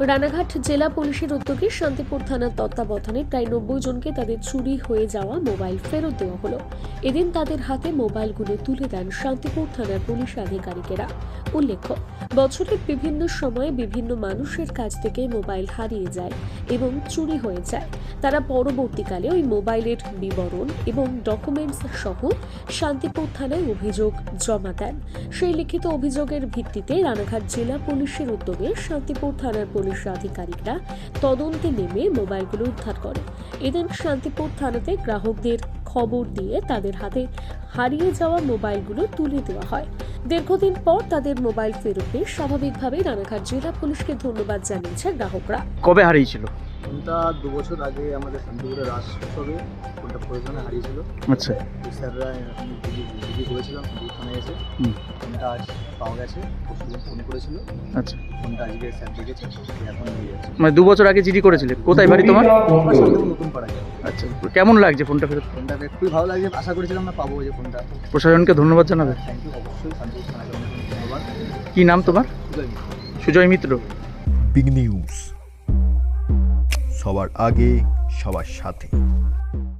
রানাঘাট জেলা পুলিশের উদ্যোগে শান্তিপুর থানার তত্ত্বাবধানে প্রায় নব্বই জনকে তাদের চুরি হয়ে যাওয়া মোবাইল ফেরত দেওয়া হলো। এদিন তাদের হাতে মোবাইলগুলো তুলে দেন শান্তিপুর থানার পুলিশ আধিকারিকেরা। উল্লেখ্য, বছরের বিভিন্ন সময়ে বিভিন্ন মানুষের কাছ থেকে মোবাইল হারিয়ে যায় এবং চুরি হয়ে যায়। তারা পরবর্তীকালে ওই মোবাইলের বিবরণ এবং ডকুমেন্টস সহ শান্তিপুর থানায় অভিযোগ জমা দেন। সেই লিখিত অভিযোগের ভিত্তিতে রানাঘাট জেলা পুলিশের উদ্যোগে শান্তিপুর থানার পুলিশ আধিকারিকরা তদন্তে নেমে মোবাইলগুলো উদ্ধার করে। এদিন শান্তিপুর থানাতে গ্রাহকদের খবর দিয়ে তাদের হাতে হারিয়ে যাওয়া মোবাইলগুলো তুলে দেওয়া হয়। দীর্ঘদিন পর তাদের মোবাইল ফেরত পেয়ে স্বাভাবিকভাবেই রানাঘাট জেলা পুলিশকে ধন্যবাদ জানিয়েছে গ্রাহকরা। কবে হারিয়েছিল? ফোনটা দু বছর আগে আমাদের শান্তিপুরের রাস উৎসবে ফোনটা প্রয়োজনে হারিয়েছিল? আচ্ছা। তো স্যাররা দিদি করেছিলাম দিদি এসে হুম। ফোনটা আজ পাওয়া গেছে পরশুদিন ফোন করেছিল। আচ্ছা। ফোনটা আজকে স্যার দেখেছে এখন নিয়ে যাচ্ছে। মানে দু বছর আগে জিডি করেছিলে? কোথায় বাড়ি তোমার? নতুন পাড়ায়। আচ্ছা। কেমন লাগছে ফোনটা ফেরত? ফোনটা খুবই ভালো লাগছে আশা করেছিলাম না পাবো যে ফোনটা প্রশাসনকে ধন্যবাদ জানাবে। থ্যাংক ইউ অবশ্যই শান্তিপুর থানাকে ধন্যবাদ। কি নাম তোমার? সুজয় মিত্র। সুজয় মিত্র। বিগ নিউজ সবার আগে সবার সাথে।